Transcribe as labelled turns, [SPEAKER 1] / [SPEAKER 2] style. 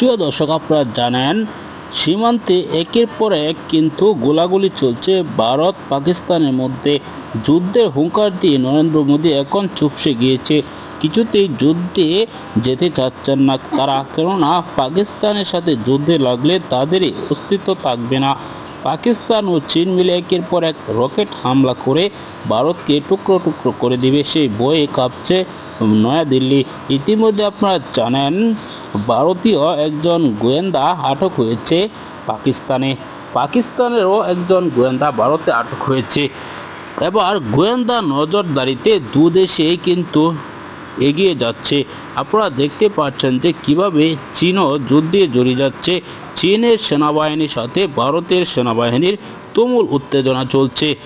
[SPEAKER 1] প্রিয় দর্শক, আপনারা জানেন, সীমান্তে একের পর এক কিন্তু গোলাগুলি চলছে। ভারত, পাকিস্তানের মধ্যে যুদ্ধের হুঙ্কার দিয়ে নরেন্দ্র মোদী এখন চুপসে গিয়েছে। কিছুতেই যুদ্ধে যেতে চাচ্ছেন না তারা, কেননা পাকিস্তানের সাথে যুদ্ধে লাগলে তাদেরই অস্তিত্ব থাকবে না। পাকিস্তান ও চীন মিলে একের পর এক রকেট হামলা করে ভারতকে টুকরো টুকরো করে দিবে। সেই বয়ে কাঁপছে নয়াদিল্লি। ইতিমধ্যে আপনারা জানেন, ভারতীয় একজন গোয়েন্দা আটক হয়েছে পাকিস্তানে। পাকিস্তানেরও একজন গোয়েন্দা ভারতে আটক হয়েছে। এবার গোয়েন্দা নজরদারিতে দু দেশেই কিন্তু এগিয়ে যাচ্ছে। আপনারা দেখতে পাচ্ছেন যে কীভাবে চীনও যুদ্ধে জড়িয়ে যাচ্ছে। চীনের সেনাবাহিনীর সাথে ভারতের সেনাবাহিনীর তুমুল উত্তেজনা চলছে।